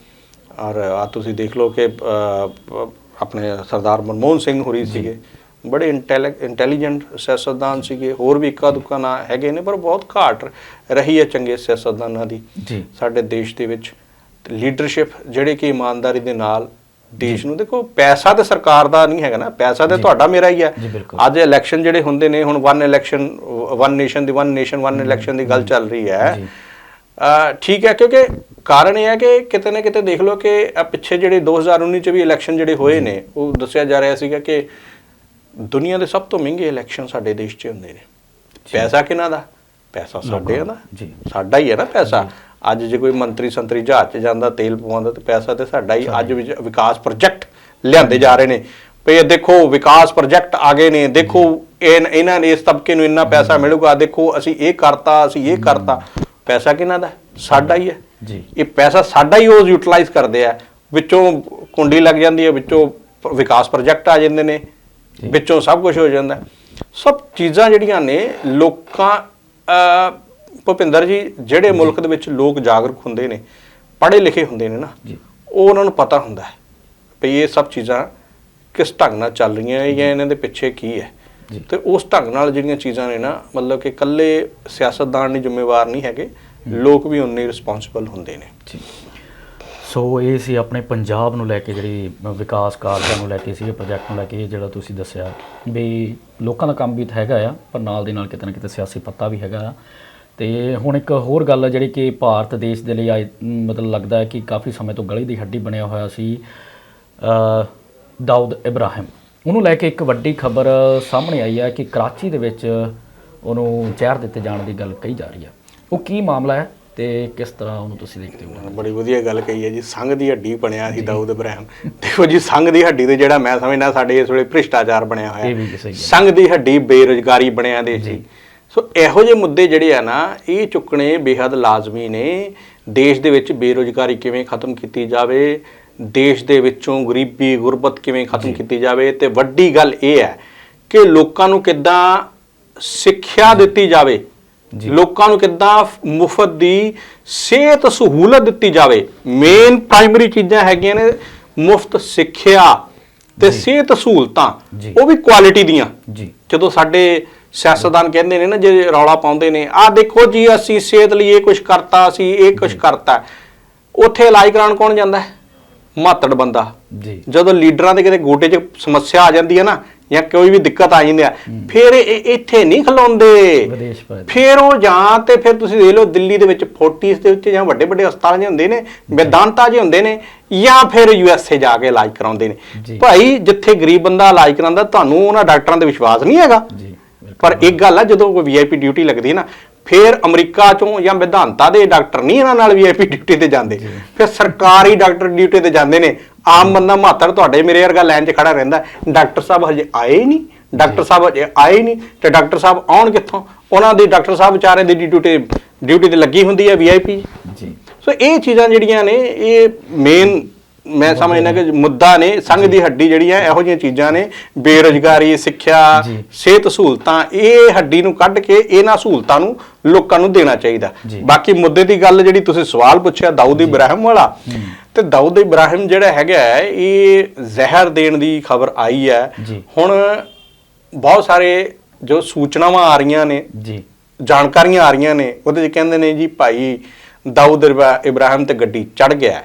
Speaker 2: ਔਰ ਆ ਤੁਸੀਂ ਦੇਖ ਲਓ ਕਿ ਆਪਣੇ ਸਰਦਾਰ ਮਨਮੋਹਨ ਸਿੰਘ ਹੋਰੀ ਸੀਗੇ। ਬੜੇ ਇੰਟੈਲੀਜੈਂਟ ਸਿਆਸਤਦਾਨ ਸੀਗੇ। ਹੋਰ ਵੀ ਇੱਕਾ ਦੁੱਕਾ ਨਾਂ ਹੈਗੇ ਨੇ ਪਰ ਬਹੁਤ ਘਾਟ ਰਹੀ ਹੈ ਚੰਗੇ ਸਿਆਸਤਦਾਨਾਂ ਦੀ
Speaker 1: ਜੀ।
Speaker 2: ਸਾਡੇ ਦੇਸ਼ ਦੇ ਵਿੱਚ। ਲੀਡਰਸ਼ਿਪ ਜਿਹੜੇ ਕਿ ਇਮਾਨਦਾਰੀ ਦੇ ਨਾਲ ਦੇਸ਼ ਨੂੰ ਦੇਖੋ ਪੈਸਾ ਤੇ ਸਰਕਾਰ ਦਾ ਨਹੀਂ ਹੈਗਾ ਨਾ। ਪੈਸਾ ਤੇ ਤੁਹਾਡਾ ਮੇਰਾ ਹੀ ਹੈ। ਅੱਜ ਇਲੈਕਸ਼ਨ ਜਿਹੜੇ ਹੁੰਦੇ ਨੇ ਹੁਣ ਵਨ ਇਲੈਕਸ਼ਨ ਵਨ ਨੇਸ਼ਨ ਦੀ ਵਨ ਨੇਸ਼ਨ ਵਨ ਇਲੈਕਸ਼ਨ ਦੀ ਗੱਲ ਚੱਲ ਰਹੀ ਹੈ। ਠੀਕ ਹੈ ਕਿਉਂਕਿ ਕਾਰਨ ਇਹ ਹੈ ਕਿ ਕਿਤੇ ਨਾ ਕਿਤੇ ਦੇਖ ਲਓ ਕਿ ਆ ਪਿੱਛੇ ਜਿਹੜੇ 2019 ਚ ਵੀ ਇਲੈਕਸ਼ਨ ਜਿਹੜੇ ਹੋਏ ਨੇ ਉਹ ਦੱਸਿਆ ਜਾ ਰਿਹਾ ਸੀਗਾ ਕਿ ਦੁਨੀਆ ਦੇ ਸਭ ਤੋਂ ਮਹਿੰਗੇ ਇਲੈਕਸ਼ਨ ਸਾਡੇ ਦੇਸ਼ 'ਚ ਹੁੰਦੇ ਨੇ। ਪੈਸਾ ਕਿਹਨਾਂ ਦਾ? ਪੈਸਾ ਸਾਡੇ
Speaker 1: ਜੀ।
Speaker 2: ਸਾਡਾ ਹੀ ਹੈ ਨਾ ਪੈਸਾ। ਅੱਜ ਜੇ ਕੋਈ ਮੰਤਰੀ ਸੰਤਰੀ ਜਹਾਜ਼ 'ਚ ਜਾਂਦਾ ਤੇਲ ਪਵਾਉਂਦਾ ਤੇ ਪੈਸਾ ਤੇ ਸਾਡਾ ਹੀ ਅੱਜ ਵਿਚ- ਵਿਕਾਸ ਪ੍ਰੋਜੈਕਟ ਲਿਆਂਦੇ ਜਾ ਰਹੇ ਨੇ। ਇਹ ਦੇਖੋ ਵਿਕਾਸ ਪ੍ਰੋਜੈਕਟ ਆ ਗਏ ਨੇ। ਦੇਖੋ ਇਹ ਇਹਨਾਂ ਨੇ ਇਸ ਤਬਕੇ ਨੂੰ ਇੰਨਾ ਪੈਸਾ ਮਿਲੂਗਾ। ਦੇਖੋ ਅਸੀਂ ਇਹ ਕਰਤਾ ਅਸੀਂ ਇਹ ਕਰਤਾ। ਪੈਸਾ ਕਿਹਨਾਂ ਦਾ? ਸਾਡਾ ਹੀ ਹੈ।
Speaker 1: ਜੀ।
Speaker 2: ਇਹ ਪੈਸਾ ਸਾਡਾ ਹੀ ਉਹ ਯੂਟਿਲਾਈਜ਼ ਕਰਦੇ ਆ। ਵਿੱਚੋਂ ਕੁੰਡੀ ਲੱਗ ਜਾਂਦੀ ਹੈ ਵਿੱਚੋਂ ਵਿਕਾਸ ਪ੍ਰੋਜੈਕਟ ਆ ਜਾਂਦੇ ਨੇ ਵਿੱਚੋਂ ਸਭ ਕੁਝ ਹੋ ਜਾਂਦਾ। ਸਭ ਚੀਜ਼ਾਂ ਜਿਹੜੀਆਂ ਨੇ ਲੋਕਾਂ ਭੁਪਿੰਦਰ ਜੀ ਜਿਹੜੇ ਮੁਲਕ ਦੇ ਵਿੱਚ ਲੋਕ ਜਾਗਰੂਕ ਹੁੰਦੇ ਨੇ ਪੜ੍ਹੇ ਲਿਖੇ ਹੁੰਦੇ ਨੇ ਨਾ ਉਹ ਉਹਨਾਂ ਨੂੰ ਪਤਾ ਹੁੰਦਾ ਹੈ ਵੀ ਇਹ ਸਭ ਚੀਜ਼ਾਂ ਕਿਸ ਢੰਗ ਨਾਲ ਚੱਲ ਰਹੀਆਂ ਹੈ ਜਾਂ ਇਹਨਾਂ ਦੇ ਪਿੱਛੇ ਕੀ ਹੈ। ਤੇ ਉਸ ਢੰਗ ਨਾਲ ਜਿਹੜੀਆਂ ਚੀਜ਼ਾਂ ਨੇ ਨਾ, ਮਤਲਬ ਕਿ ਇਕੱਲੇ ਸਿਆਸਤਦਾਨ ਨਹੀਂ ਜ਼ਿੰਮੇਵਾਰ ਨਹੀਂ ਹੈਗੇ, ਲੋਕ ਵੀ ਉਨੇ ਰਿਸਪੌਂਸਿਬਲ ਹੁੰਦੇ ਨੇ।
Speaker 1: ਜੀ। ਸੋ ਇਹ ਸੀ ਆਪਣੇ ਪੰਜਾਬ ਨੂੰ ਲੈ ਕੇ ਜਿਹੜੀ ਵਿਕਾਸ ਕਾਰਜਾਂ ਨੂੰ ਲੈ ਕੇ ਸੀ ਪ੍ਰੋਜੈਕਟ ਨੂੰ ਲੈ ਕੇ ਜਿਹੜਾ ਤੁਸੀਂ ਦੱਸਿਆ ਵੀ ਲੋਕਾਂ ਦਾ ਕੰਮ ਵੀ ਤਾਂ ਹੈਗਾ ਆ, ਪਰ ਨਾਲ ਦੇ ਨਾਲ ਕਿਤੇ ਨਾ ਕਿਤੇ ਸਿਆਸੀ ਪੱਤਾ ਵੀ ਹੈਗਾ ਆ। ਤੇ ਹੁਣ ਇੱਕ ਹੋਰ ਗੱਲ ਆ ਜਿਹੜੀ ਕਿ ਭਾਰਤ ਦੇਸ਼ ਦੇ ਲਈ ਆਏ- ਮਤਲਬ ਲੱਗਦਾ ਹੈ ਕਿ ਕਾਫੀ ਸਮੇਂ ਤੋਂ ਗਲੀ ਦੀ ਹੱਡੀ ਬਣਿਆ ਹੋਇਆ ਸੀ ਦਾਊਦ ਇਬਰਾਹਿਮ। ਉਹਨੂੰ ਲੈ ਕੇ ਇੱਕ ਵੱਡੀ ਖਬਰ ਸਾਹਮਣੇ ਆਈ ਹੈ ਕਿ ਕਰਾਚੀ ਦੇ ਵਿੱਚ ਉਹਨੂੰ ਜ਼ਹਿਰ ਦਿੱਤੇ ਜਾਣ ਦੀ ਗੱਲ ਕਹੀ ਜਾ ਰਹੀ ਹੈ। ਉਹ ਕੀ ਮਾਮਲਾ ਹੈ ਤੇ ਕਿਸ ਤਰ੍ਹਾਂ ਉਹਨੂੰ ਤੁਸੀਂ ਦੇਖਦੇ ਹੋ?
Speaker 2: ਬੜੀ ਵਧੀਆ ਗੱਲ ਕਹੀ ਹੈ ਜੀ। ਸੰਘ ਦੀ ਹੱਡੀ ਬਣਿਆ ਸੀ ਦਾਊਦ ਇਬਰਾਹਿਮ। ਦੇਖੋ ਜੀ ਸੰਘ ਦੀ ਹੱਡੀ ਤੇ ਜਿਹੜਾ ਮੈਂ ਸਮਝਦਾ ਸਾਡੇ ਇਸ ਵੇਲੇ ਭ੍ਰਿਸ਼ਟਾਚਾਰ ਬਣਿਆ ਹੋਇਆ। ਸੰਘ ਦੀ ਹੱਡੀ ਬੇਰੁਜ਼ਗਾਰੀ ਬਣਿਆ ਦੇ ਸੀ। ਸੋ ਇਹੋ ਜਿਹੇ ਮੁੱਦੇ ਜਿਹੜੇ ਆ ਨਾ ਇਹ ਚੁੱਕਣੇ ਬੇहद ਲਾਜ਼ਮੀ ਨੇ। ਦੇਸ਼ ਦੇ ਵਿੱਚ ਬੇਰੁਜ਼ਗਾਰੀ ਕਿਵੇਂ ਖਤਮ ਕੀਤੀ ਜਾਵੇ ਦੇਸ਼ ਦੇ ਵਿੱਚੋਂ ਗਰੀਬੀ ਗੁਰਬਤ ਕਿਵੇਂ ਖਤਮ ਕੀਤੀ ਜਾਵੇ ਤੇ ਵੱਡੀ ਗੱਲ ਇਹ ਹੈ ਕਿ ਲੋਕਾਂ ਨੂੰ ਕਿੱਦਾਂ ਸਿੱਖਿਆ ਦਿੱਤੀ ਜਾਵੇ ਲੋਕਾਂ ਨੂੰ ਕਿੱਦਾਂ ਮੁਫਤ ਦੀ ਸਿਹਤ ਸਹੂਲਤ ਦਿੱਤੀ ਜਾਵੇ। ਮੇਨ ਪ੍ਰਾਇਮਰੀ ਚੀਜ਼ਾਂ ਹੈਗੀਆਂ ਨੇ ਮੁਫਤ ਸਿੱਖਿਆ ਤੇ ਸਿਹਤ ਸਹੂਲਤਾਂ। ਉਹ ਵੀ ਕੁਆਲਿਟੀ ਦੀਆਂ।
Speaker 1: ਜੀ।
Speaker 2: ਜਦੋਂ ਸਾਡੇ ਸਿਆਸਤਦਾਨ ਕਹਿੰਦੇ ਨੇ ਨਾ ਜੇ ਰੌਲਾ ਪਾਉਂਦੇ ਨੇ ਆਹ ਦੇਖੋ ਜੀ ਅਸੀਂ ਸਿਹਤ ਲਈ ਇਹ ਕੁਝ ਕਰਤਾ ਅਸੀਂ ਇਹ ਕੁਝ ਕਰਤਾ। ਉੱਥੇ ਇਲਾਜ ਕਰਾਉਣ ਕੌਣ ਜਾਂਦਾ ਹੈ? ਮਾਤੜ ਬੰਦਾ।
Speaker 1: ਜੀ।
Speaker 2: ਜਦੋਂ ਲੀਡਰਾਂ ਦੇ ਕਿਤੇ ਗੋਡੇ 'ਚ ਸਮੱਸਿਆ ਆ ਜਾਂਦੀ ਹੈ ਨਾ ਜਾਂ ਕੋਈ ਵੀ ਦਿੱਕਤ ਆ ਜਾਂਦੀ ਆ ਫਿਰ ਇਹ ਇੱਥੇ ਨਹੀਂ ਖਲੋਂਦੇ।
Speaker 1: ਵਿਦੇਸ਼
Speaker 2: ਫਿਰ ਉਹ ਜਾਂ ਤੇ ਫਿਰ ਤੁਸੀਂ ਦੇਖ ਲਓ ਦਿੱਲੀ ਦੇ ਵਿੱਚ ਫੋਰਟਿਸ ਦੇ ਵਿੱਚ ਜਾਂ ਵੱਡੇ ਵੱਡੇ ਹਸਪਤਾਲ ਜਿਹੇ ਹੁੰਦੇ ਨੇ ਮੈਦਾਨਤਾ ਜਿਹੇ ਹੁੰਦੇ ਨੇ ਜਾਂ ਫਿਰ ਯੂਐਸਏ ਜਾ ਕੇ ਇਲਾਜ ਕਰਾਉਂਦੇ ਨੇ।
Speaker 1: ਜੀ।
Speaker 2: ਭਾਈ ਜਿੱਥੇ ਗਰੀਬ ਬੰਦਾ ਇਲਾਜ ਕਰਾਉਂਦਾ ਤੁਹਾਨੂੰ ਉਹਨਾਂ ਡਾਕਟਰਾਂ ਤੇ ਵਿਸ਼ਵਾਸ ਨਹੀਂ ਹੈਗਾ।
Speaker 1: ਜੀ।
Speaker 2: ਪਰ ਇੱਕ ਗੱਲ ਆ ਜਦੋਂ ਕੋਈ ਵੀਆਈਪੀ ਡਿਊਟੀ ਲੱਗਦੀ ਹੈ ਨਾ ਫਿਰ ਅਮਰੀਕਾ ਚੋਂ ਜਾਂ ਵਿਧਾਨਤਾ ਦੇ ਡਾਕਟਰ ਨਹੀਂ ਇਹਨਾਂ ਨਾਲ ਵੀਆਈਪੀ ਡਿਊਟੀ ਤੇ ਜਾਂਦੇ। ਫਿਰ ਸਰਕਾਰੀ ਡਾਕਟਰ ਡਿਊਟੀ ਤੇ ਜਾਂਦੇ ਨੇ। ਆਮ ਬੰਦਾ ਮਾਤਰ ਤੁਹਾਡੇ ਮੇਰੇ ਵਰਗਾ ਲਾਈਨ 'ਚ ਖੜਾ ਰਹਿੰਦਾ। ਡਾਕਟਰ ਸਾਹਿਬ ਹਜੇ ਆਏ ਹੀ ਨਹੀਂ। ਡਾਕਟਰ ਸਾਹਿਬ ਹਜੇ ਆਏ ਹੀ ਨਹੀਂ ਤੇ ਡਾਕਟਰ ਸਾਹਿਬ ਆਉਣ ਕਿੱਥੋਂ? ਉਹਨਾਂ ਦੀ ਡਾਕਟਰ ਸਾਹਿਬ ਵਿਚਾਰੇ ਦੀ ਡਿਊਟੀ ਡਿਊਟੀ ਤੇ ਲੱਗੀ ਹੁੰਦੀ ਹੈ ਵੀਆਈਪੀ
Speaker 1: ਜੀ।
Speaker 2: ਸੋ ਇਹ ਚੀਜ਼ਾਂ ਜਿਹੜੀਆਂ ਨੇ ਇਹ ਮੇਨ ਮੈਂ ਸਮਝਦਾ ਕਿ ਮੁੱਦਾ ਨੇ ਸੰਘ ਦੀ ਹੱਡੀ ਜਿਹੜੀਆਂ ਇਹੋ ਜਿਹੀਆਂ ਚੀਜ਼ਾਂ ਨੇ ਬੇਰੁਜ਼ਗਾਰੀ ਸਿੱਖਿਆ। ਸਿਹਤ ਸਹੂਲਤਾਂ ਇਹ ਹੱਡੀ ਨੂੰ ਕੱਢ ਕੇ ਇਹਨਾਂ ਸਹੂਲਤਾਂ ਨੂੰ ਲੋਕਾਂ ਨੂੰ ਦੇਣਾ ਚਾਹੀਦਾ। ਬਾਕੀ ਮੁੱਦੇ ਦੀ ਗੱਲ ਜਿਹੜੀ ਤੁਸੀਂ ਸਵਾਲ ਪੁੱਛਿਆ ਦਾਊਦ ਇਬਰਾਹਿਮ ਵਾਲਾ ਤੇ ਦਾਊਦ ਇਬਰਾਹਿਮ ਜਿਹੜਾ ਹੈਗਾ ਇਹ ਜ਼ਹਿਰ ਦੇਣ ਦੀ ਖਬਰ ਆਈ ਹੈ। ਹੁਣ ਬਹੁਤ ਸਾਰੇ ਜੋ ਸੂਚਨਾਵਾਂ ਆ ਰਹੀਆਂ ਨੇ
Speaker 1: ਜੀ
Speaker 2: ਜਾਣਕਾਰੀਆਂ ਆ ਰਹੀਆਂ ਨੇ ਉਹਦੇ 'ਚ ਕਹਿੰਦੇ ਨੇ ਜੀ ਭਾਈ ਦਾਊਦ ਇਬਰਾ- ਇਬਰਾਹਿਮ ਤੇ ਗੱਡੀ ਚੜ ਗਿਆ।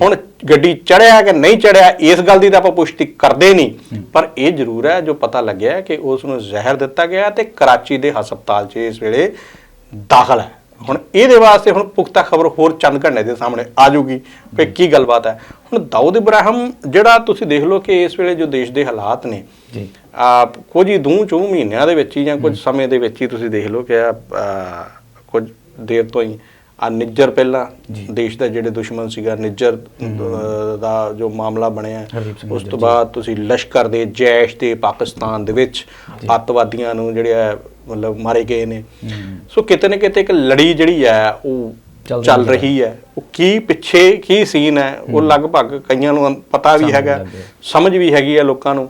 Speaker 2: ਹੁਣ ਗੱਡੀ ਚੜਿਆ ਕਿ ਨਹੀਂ ਚੜਿਆ ਇਸ ਗੱਲ ਦੀ ਤਾਂ ਆਪਾਂ ਪੁਸ਼ਟੀ ਕਰਦੇ ਨਹੀਂ। ਪਰ ਇਹ ਜ਼ਰੂਰ ਹੈ ਜੋ ਪਤਾ ਲੱਗਿਆ ਕਿ ਉਸ ਨੂੰ ਜ਼ਹਿਰ ਦਿੱਤਾ ਗਿਆ ਤੇ ਕਰਾਚੀ ਦੇ ਹਸਪਤਾਲ 'ਚ ਇਸ ਵੇਲੇ ਦਾਖਲ ਹੈ। ਹੁਣ ਇਹਦੇ ਵਾਸਤੇ ਹੁਣ ਪੁਖਤਾ ਖਬਰ ਹੋਰ ਚੰਦ ਘੰਟੇ ਦੇ ਸਾਹਮਣੇ ਆ ਜਾਊਗੀ ਕਿ ਕੀ ਗੱਲਬਾਤ ਹੈ। ਹੁਣ ਦਾਊਦ ਇਬਰਾਹਿਮ ਜਿਹੜਾ ਤੁਸੀਂ ਦੇਖ ਲਓ ਕਿ ਇਸ ਵੇਲੇ ਜੋ ਦੇਸ਼ ਦੇ ਹਾਲਾਤ ਨੇ
Speaker 1: ਜੀ।
Speaker 2: ਆ ਕੁਝ ਹੀ ਦੂੰ ਚੋਂ ਮਹੀਨਿਆਂ ਦੇ ਵਿੱਚ ਹੀ ਜਾਂ ਕੁਝ ਸਮੇਂ ਦੇ ਵਿੱਚ ਹੀ ਤੁਸੀਂ ਦੇਖ ਲਓ ਕਿ ਕੁਝ ਦੇਰ ਤੋਂ ਹੀ ਆ ਨਿੱਜਰ ਪਹਿਲਾਂ ਦੇਸ਼ ਦਾ ਜਿਹੜੇ ਦੁਸ਼ਮਣ ਸੀਗਾ ਨਿੱਜਰ ਦਾ ਜੋ ਮਾਮਲਾ ਬਣਿਆ ਉਸ ਤੋਂ ਬਾਅਦ ਤੁਸੀਂ ਲਸ਼ਕਰ ਦੇ ਜੈਸ਼ ਦੇ ਪਾਕਿਸਤਾਨ ਦੇ ਵਿੱਚ ਅੱਤਵਾਦੀਆਂ ਨੂੰ ਜਿਹੜੇ ਮਤਲਬ ਮਾਰੇ ਗਏ ਨੇ। ਸੋ ਕਿਤੇ ਨਾ ਕਿਤੇ ਇੱਕ ਲੜੀ ਜਿਹੜੀ ਹੈ ਉਹ ਚੱਲ ਰਹੀ ਹੈ। ਉਹ ਕੀ ਪਿੱਛੇ ਕੀ ਸੀਨ ਹੈ ਉਹ ਲਗਭਗ ਕਈਆਂ ਨੂੰ ਪਤਾ ਵੀ ਹੈਗਾ। ਸਮਝ ਵੀ ਹੈਗੀ ਹੈ ਲੋਕਾਂ ਨੂੰ।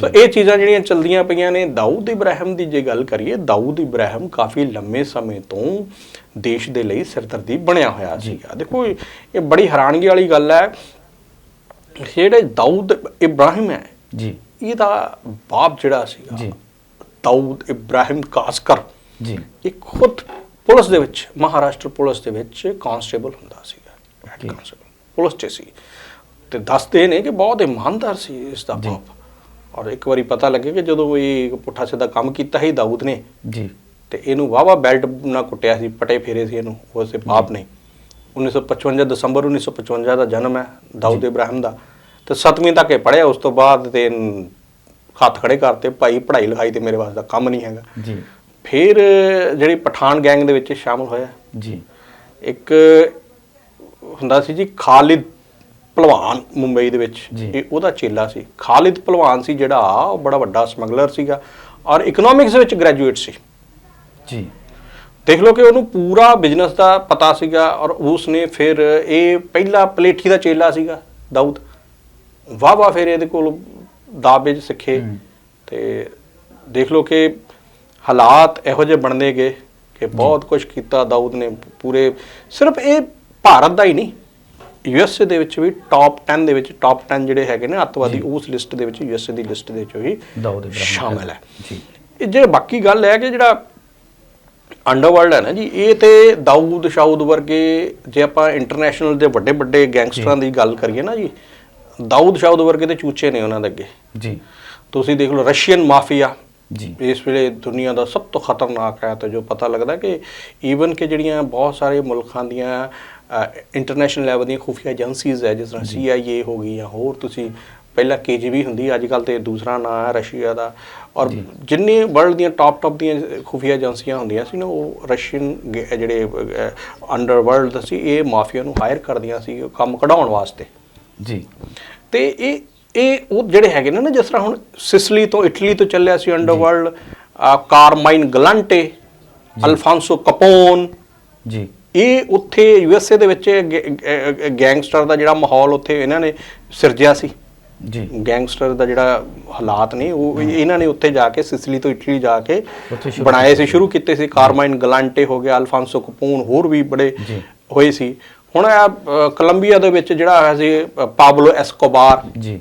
Speaker 2: ਸੋ ਇਹ ਚੀਜ਼ਾਂ ਜਿਹੜੀਆਂ ਚਲਦੀਆਂ ਪਈਆਂ ਨੇ ਦਾਊਦ ਇਬਰਾਹਿਮ ਦੀ ਜੇ ਗੱਲ ਕਰੀਏ ਦਾਊਦ ਇਬਰਾਹਿਮ ਕਾਫੀ ਲੰਮੇ ਸਮੇਂ ਤੋਂ ਦੇਸ਼ ਦੇ ਲਈ ਸਿਰਦਰਦੀ ਬਣਿਆ ਹੋਇਆ ਸੀਗਾ। ਦੇਖੋ ਇਹ ਬੜੀ ਹੈਰਾਨਗੀ ਵਾਲੀ ਗੱਲ ਹੈ ਜਿਹੜੇ ਦਾਊਦ ਇਬਰਾਹਿਮ ਹੈ
Speaker 1: ਜੀ।
Speaker 2: ਇਹਦਾ ਬਾਪ ਜਿਹੜਾ ਸੀਗਾ
Speaker 1: ਜੀ।
Speaker 2: ਦਾਊਦ ਇਬਰਾਹਿਮ ਕਾਸਕਰ
Speaker 1: ਜੀ।
Speaker 2: ਇਹ ਖੁਦ ਪੁਲਿਸ ਦੇ ਵਿੱਚ ਮਹਾਰਾਸ਼ਟਰ ਪੁਲਿਸ ਦੇ ਵਿੱਚ ਕਾਂਸਟੇਬਲ ਹੁੰਦਾ ਸੀਗਾ ਹੈਡ
Speaker 1: ਜੀ।
Speaker 2: ਕਾਂਸਟੇਬਲ ਪੁਲਿਸ 'ਚ ਸੀ। ਤੇ ਦੱਸਦੇ ਨੇ ਕਿ ਬਹੁਤ ਇਮਾਨਦਾਰ ਸੀ ਇਸ ਦਾ। ਬਾਪ। ਔਰ ਇੱਕ ਵਾਰੀ ਪਤਾ ਲੱਗੇ ਕਿ ਜਦੋਂ ਇਹ ਪੁੱਠਾ ਸਿੱਧਾ ਕੰਮ ਕੀਤਾ ਸੀ ਦਾਊਦ ਨੇ
Speaker 1: ਜੀ।
Speaker 2: ਤੇ ਇਹਨੂੰ ਵਾਵਾ ਬੈਲਟ ਨਾਲ ਕੁੱਟਿਆ ਸੀ ਪਟੇ ਫੇਰੇ ਸੀ ਇਹਨੂੰ ਉਸੇ ਬਾਪ ਨੇ 1955 ਦਸੰਬਰ 1955 ਦਾ ਜਨਮ ਹੈ ਦਾਊਦ ਇਬਰਾਹਿਮ ਦਾ। ਤੇ 7ਵੀਂ ਤੱਕ ਇਹ ਪੜਿਆ ਉਸ ਤੋਂ ਬਾਅਦ ਤੇ ਹੱਥ ਖੜੇ ਕਰਤੇ ਭਾਈ ਪੜ੍ਹਾਈ ਲਿਖਾਈ ਤੇ ਮੇਰੇ ਵਾਸਤੇ ਕੰਮ ਨਹੀਂ ਹੈਗਾ।
Speaker 1: ਜੀ।
Speaker 2: ਫਿਰ ਜਿਹੜੀ ਪਠਾਨ ਗੈਂਗ ਦੇ ਵਿੱਚ ਸ਼ਾਮਲ ਹੋਇਆ।
Speaker 1: ਜੀ।
Speaker 2: ਇੱਕ ਹੁੰਦਾ ਸੀ ਜੀ ਖਾਲਿਦ ਪਹਿਲਵਾਨ ਮੁੰਬਈ ਦੇ ਵਿੱਚ। ਇਹ ਉਹਦਾ ਚੇਲਾ ਸੀ। ਖਾਲਿਦ ਪਹਿਲਵਾਨ ਸੀ ਜਿਹੜਾ ਬੜਾ ਵੱਡਾ ਸਮਗਲਰ ਸੀਗਾ ਔਰ ਇਕਨੋਮਿਕਸ ਵਿੱਚ ਗ੍ਰੈਜੂਏਟ ਸੀ।
Speaker 1: ਜੀ।
Speaker 2: ਦੇਖ ਲਓ ਕਿ ਉਹਨੂੰ ਪੂਰਾ ਬਿਜ਼ਨਸ ਦਾ ਪਤਾ ਸੀਗਾ ਔਰ ਉਸ ਨੇ ਫਿਰ ਇਹ ਪਹਿਲਾ ਪਲੇਠੀ ਦਾ ਚੇਲਾ ਸੀਗਾ ਦਾਊਦ। ਵਾਹ ਵਾਹ ਫਿਰ ਇਹਦੇ ਕੋਲ ਦਾਬੇਜ ਸਿੱਖੇ। ਤੇ ਦੇਖ ਲਓ ਕਿ ਹਾਲਾਤ ਇਹੋ ਜਿਹੇ ਬਣਦੇ ਗਏ ਕਿ ਬਹੁਤ ਕੁਝ ਕੀਤਾ ਦਾਊਦ ਨੇ ਪੂਰੇ। ਸਿਰਫ ਇਹ ਭਾਰਤ ਦਾ ਹੀ ਨਹੀਂ ਯੂਐਸਏ ਦੇ ਵਿੱਚ ਵੀ ਟਾਪ 10 ਦੇ ਵਿੱਚ ਟਾਪ 10 ਜਿਹੜੇ ਹੈਗੇ ਨੇ ਅੱਤਵਾਦੀ ਉਸ ਲਿਸਟ ਦੇ ਵਿੱਚ ਯੂਐਸਏ ਦੀ ਲਿਸਟ ਦੇ ਵਿੱਚ ਵੀ ਸ਼ਾਮਲ ਹੈ।
Speaker 1: ਜੀ।
Speaker 2: ਇਹ ਜੇ ਬਾਕੀ ਗੱਲ ਹੈ ਕਿ ਜਿਹੜਾ ਅੰਡਰਵਰਲਡ ਹੈ ਨਾ ਜੀ ਇਹ ਤੇ ਦਾਊਦ ਸ਼ਾਊਦ ਵਰਗੇ ਜੇ ਆਪਾਂ ਇੰਟਰਨੈਸ਼ਨਲ ਦੇ ਵੱਡੇ ਵੱਡੇ ਗੈਂਗਸਟਰਾਂ ਦੀ ਗੱਲ ਕਰੀਏ ਨਾ ਜੀ ਦਾਊਦ ਸ਼ਾਊਦ ਵਰਗੇ ਤੇ ਚੂਚੇ ਨੇ ਉਹਨਾਂ ਦੇ ਅੱਗੇ।
Speaker 1: ਜੀ।
Speaker 2: ਤੁਸੀਂ ਦੇਖ ਲਓ ਰਸ਼ੀਅਨ ਮਾਫੀਆ।
Speaker 1: ਜੀ।
Speaker 2: ਇਸ ਵੇਲੇ ਦੁਨੀਆ ਦਾ ਸਭ ਤੋਂ ਖਤਰਨਾਕ ਹੈ ਤੇ ਜੋ ਪਤਾ ਲੱਗਦਾ ਕਿ ਈਵਨ ਕਿ ਜਿਹੜੀਆਂ ਬਹੁਤ ਸਾਰੇ ਮੁਲਕਾਂ ਦੀਆਂ ਇੰਟਰਨੈਸ਼ਨਲ ਲੈਵਲ ਦੀਆਂ ਖੁਫੀਆ ਏਜੰਸੀਜ਼ ਹੈ ਜਿਸ ਤਰ੍ਹਾਂ CIA ਹੋ ਗਈ ਜਾਂ ਹੋਰ ਤੁਸੀਂ ਪਹਿਲਾਂ KGB ਹੁੰਦੀ ਅੱਜ ਕੱਲ ਤੇ ਦੂਸਰਾ ਨਾਂ ਹੈ ਰਸ਼ੀਆ ਦਾ। ਔਰ ਜਿੰਨੇ ਵਰਲਡ ਦੀਆਂ ਟਾਪ ਟਾਪ ਦੀਆਂ ਖੁਫੀਆ ਏਜੰਸੀਆਂ ਹੁੰਦੀਆਂ ਸੀ ਨਾ ਉਹ ਰਸ਼ੀਅਨ ਜਿਹੜੇ ਅੰਡਰਵਰਲਡ ਸੀ ਇਹ ਮਾਫੀਆ ਨੂੰ ਹਾਇਰ ਕਰਦੀਆਂ ਸੀ ਕੰਮ ਕਢਾਉਣ ਵਾਸਤੇ।
Speaker 1: ਜੀ।
Speaker 2: ਤੇ ਇਹ ਇਹ ਉਹ ਜਿਹੜੇ ਹੈਗੇ ਨੇ ਨਾ ਜਿਸ ਤਰ੍ਹਾਂ ਹੁਣ ਸਿਸਲੀ ਤੋਂ ਇਟਲੀ ਤੋਂ ਚੱਲਿਆ ਸੀ ਅੰਡਰਵਰਲਡ ਕਾਰਮਾਈਨ ਗਲੰਟੇ ਅਲਫਾਂਸੋ ਕਪੋਨ।
Speaker 1: ਜੀ।
Speaker 2: ਇਹ ਉੱਥੇ ਯੂਐਸਏ ਦੇ ਵਿੱਚ ਗੈਂਗਸਟਰ ਦਾ ਜਿਹੜਾ ਮਾਹੌਲ ਉੱਥੇ ਇਹਨਾਂ ਨੇ ਸਿਰਜਿਆ ਸੀ।
Speaker 1: ਜੀ।
Speaker 2: ਗੈਂਗਸਟਰ ਦਾ ਜਿਹੜਾ ਹਾਲਾਤ ਨੇ ਉਹ ਇਹਨਾਂ ਨੇ ਉੱਥੇ ਜਾ ਕੇ ਸਿਸਲੀ ਤੋਂ ਇਟਲੀ ਜਾ ਕੇ ਬਣਾਏ ਸੀ ਸ਼ੁਰੂ ਕੀਤੇ ਸੀ। ਕਾਰਮਾਈਨ ਗਲਾਂਟੇ ਹੋ ਗਿਆ ਅਲਫਾਂਸੋ ਕਪੂਨ ਹੋਰ ਵੀ ਬੜੇ। ਹੋਏ ਸੀ। ਹੁਣ ਅ, ਕੋਲੰਬੀਆ ਦੇ ਵਿੱਚ ਜਿਹੜਾ ਹੋਇਆ ਸੀ ਪਾਬਲੋ ਐਸਕੋਬਾਰ
Speaker 1: ਜੀ।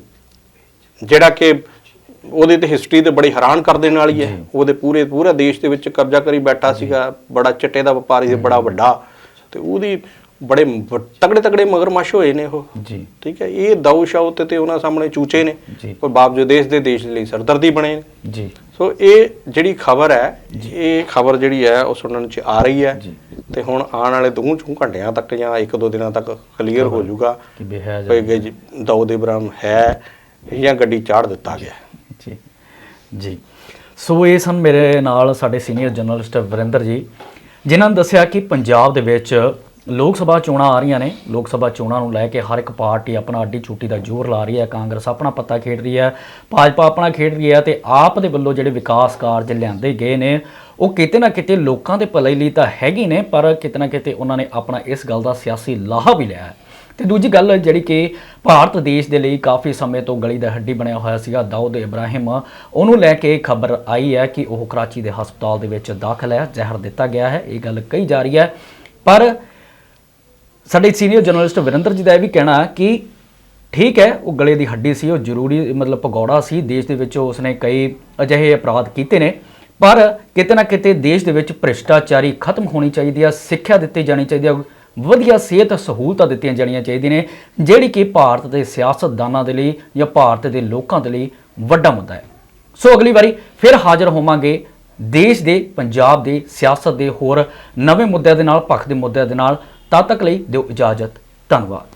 Speaker 2: ਜਿਹੜਾ ਕਿ ਉਹਦੀ ਤੇ ਹਿਸਟਰੀ ਤੇ ਬੜੀ ਹੈਰਾਨ ਕਰ ਦੇਣ ਵਾਲੀ ਹੈ। ਉਹਦੇ ਪੂਰੇ ਪੂਰਾ ਦੇਸ਼ ਦੇ ਵਿੱਚ ਕਬਜ਼ਾ ਕਰੀ ਬੈਠਾ ਸੀਗਾ। ਬੜਾ ਚਿੱਟੇ ਦਾ ਵਪਾਰੀ ਸੀ ਬੜਾ ਵੱਡਾ। ਤੇ ਉਹਦੀ ਬੜੇ ਤਗੜੇ ਤਗੜੇ ਮਗਰਮੱਛ ਹੋਏ ਨੇ ਉਹ।
Speaker 1: ਜੀ।
Speaker 2: ਠੀਕ ਹੈ ਇਹ ਦਾਊ ਸ਼ਾਹ ਤੇ ਤੇ ਉਹਨਾਂ ਸਾਹਮਣੇ ਚੂਚੇ ਨੇ। ਪਰ ਬਾਵਜੂਦ ਦੇਸ਼ ਦੇ ਦੇਸ਼ ਲਈ ਸਰਦਰਦੀ ਬਣੇ
Speaker 1: ਜੀ।
Speaker 2: ਸੋ ਇਹ ਜਿਹੜੀ ਖਬਰ ਹੈ ਇਹ ਖਬਰ ਜਿਹੜੀ ਹੈ ਉਹ ਸੁਣਨ ਚ ਆ ਰਹੀ ਹੈ। ਤੇ ਹੁਣ ਆਉਣ ਵਾਲੇ ਦੋ ਚੋਂ ਘੰਟਿਆਂ ਤੱਕ ਜਾਂ ਇੱਕ ਦੋ ਦਿਨਾਂ ਤੱਕ ਕਲੀਅਰ ਹੋ ਜਾਊਗਾ
Speaker 1: ਕਿ ਬੇਹਯਾ
Speaker 2: ਕੋਈ ਕਿ ਜੀ ਦਾਊਦ ਇਬਰਾਹਿਮ ਹੈ ਜਾਂ ਗੱਡੀ ਚਾੜ ਦਿੱਤਾ ਗਿਆ।
Speaker 1: ਜੀ। ਜੀ। ਸੋ ਇਹ ਸਨ ਮੇਰੇ ਨਾਲ ਸਾਡੇ ਸੀਨੀਅਰ ਜਰਨਲਿਸਟ ਵਰਿੰਦਰ ਜੀ ਜਿਨ੍ਹਾਂ ਨੇ ਦੱਸਿਆ ਕਿ ਪੰਜਾਬ ਦੇ ਵਿੱਚ ਲੋਕ ਸਭਾ ਚੋਣਾਂ ਆ ਰਹੀਆਂ ਨੇ। ਲੋਕ ਸਭਾ ਚੋਣਾਂ ਨੂੰ ਲੈ ਕੇ ਹਰ ਇੱਕ ਪਾਰਟੀ ਆਪਣਾ ਅੱਡੀ ਚੂਟੀ ਦਾ ਜ਼ੋਰ ਲਾ ਰਹੀ ਹੈ। ਕਾਂਗਰਸ ਆਪਣਾ ਪੱਤਾ ਖੇਡ ਰਹੀ ਹੈ। ਭਾਜਪਾ ਆਪਣਾ ਖੇਡ ਰਹੀ ਹੈ ਤੇ ਆਪ ਦੇ ਵੱਲੋਂ ਜਿਹੜੇ ਵਿਕਾਸ ਕਾਰਜ ਲਿਆਂਦੇ ਗਏ ਨੇ, ਉਹ ਕਿਤੇ ਨਾ ਕਿਤੇ ਲੋਕਾਂ ਦੇ ਭਲੇ ਲਈ ਤਾਂ ਹੈਗੇ ਨੇ, ਪਰ ਕਿਤੇ ਨਾ ਕਿਤੇ ਉਹਨਾਂ ਨੇ ਆਪਣਾ ਇਸ ਗੱਲ ਦਾ ਸਿਆਸੀ ਲਾਹਾ ਵੀ ਲਿਆ ਹੈ। ਤੇ ਦੂਜੀ ਗੱਲ ਜਿਹੜੀ ਕਿ ਭਾਰਤ ਦੇਸ਼ ਦੇ ਲਈ ਕਾਫੀ ਸਮੇਂ ਤੋਂ ਗਲੀ ਦਾ ਹੱਡੀ ਬਣਿਆ ਹੋਇਆ ਸੀਗਾ, ਦਾਊਦ ਇਬਰਾਹਿਮ, ਉਹਨੂੰ ਲੈ ਕੇ ਖਬਰ ਆਈ ਹੈ ਕਿ ਉਹ ਕਰਾਚੀ ਦੇ ਹਸਪਤਾਲ ਦੇ ਵਿੱਚ ਦਾਖਲ ਹੈ। ਜ਼ਹਿਰ ਦਿੱਤਾ ਗਿਆ ਹੈ। ਇਹ ਗੱਲ ਕਹੀ ਜਾ ਰਹੀ ਹੈ। ਪਰ ਸਾਡੇ ਸੀਨੀਅਰ ਜਰਨਲਿਸਟ ਵਿਰਿੰਦਰ ਜੀ ਦਾ ਇਹ ਵੀ ਕਹਿਣਾ ਕਿ ਠੀਕ ਹੈ, ਉਹ ਗਲੇ ਦੀ ਹੱਡੀ ਸੀ, ਉਹ ਜ਼ਰੂਰੀ ਮਤਲਬ ਪਗੌੜਾ ਸੀ, ਦੇਸ਼ ਦੇ ਵਿੱਚ ਉਸਨੇ ਕਈ ਅਜਿਹੇ ਅਪਰਾਧ ਕੀਤੇ ਨੇ, ਪਰ ਕਿਤੇ ਨਾ ਕਿਤੇ ਦੇਸ਼ ਦੇ ਵਿੱਚ ਭ੍ਰਿਸ਼ਟਾਚਾਰੀ ਖਤਮ ਹੋਣੀ ਚਾਹੀਦੀ ਆ, ਸਿੱਖਿਆ ਦਿੱਤੀ ਜਾਣੀ ਚਾਹੀਦੀ ਹੈ ਵਧੀਆ ਸਿਹਤ ਸਹੂਲਤਾਂ ਦਿੱਤੀਆਂ ਜਾਣੀਆਂ ਚਾਹੀਦੀਆਂ ਨੇ, ਜਿਹੜੀ ਕਿ ਭਾਰਤ ਦੇ ਸਿਆਸਤਦਾਨਾਂ ਦੇ ਲਈ ਜਾਂ ਭਾਰਤ ਦੇ ਲੋਕਾਂ ਦੇ ਲਈ ਵੱਡਾ ਮੁੱਦਾ ਹੈ। ਸੋ ਅਗਲੀ ਵਾਰੀ ਫਿਰ ਹਾਜ਼ਰ ਹੋਵਾਂਗੇ ਦੇਸ਼ ਦੇ, ਪੰਜਾਬ ਦੇ, ਸਿਆਸਤ ਦੇ ਹੋਰ ਨਵੇਂ ਮੁੱਦਿਆਂ ਦੇ ਨਾਲ ਪੱਖ ਦੇ ਮੁੱਦਿਆਂ ਦੇ ਨਾਲ। ਤਦ ਤੱਕ ਲਈ ਦਿਓ ਇਜਾਜ਼ਤ। ਧੰਨਵਾਦ।